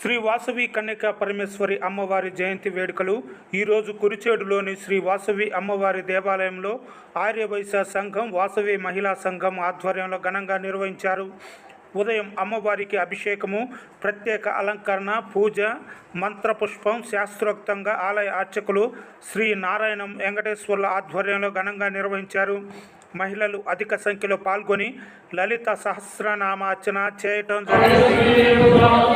శ్రీ వాసవి కన్యకా పరమేశ్వరి అమ్మవారి జయంతి వేడుకలు ఈరోజు కురిచేడులోని శ్రీ వాసవి అమ్మవారి దేవాలయంలో ఆర్యవైశ్య సంఘం వాసవి మహిళా సంఘం ఆధ్వర్యంలో ఘనంగా నిర్వహించారు. ఉదయం అమ్మవారికి అభిషేకము ప్రత్యేక అలంకరణ పూజ మంత్రపుష్పం శాస్త్రోక్తంగా ఆలయ అర్చకులు శ్రీ నారాయణం వెంకటేశ్వర్ల ఆధ్వర్యంలో ఘనంగా నిర్వహించారు. మహిళలు అధిక సంఖ్యలో పాల్గొని లలిత సహస్రనామార్చన చేయటం జరిగింది.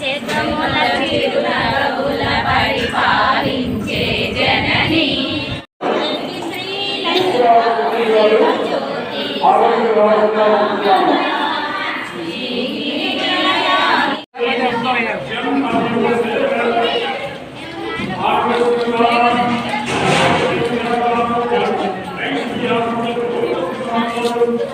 చేతముల తిరునగవుల పరిపాలించే జనని. జ్యోతి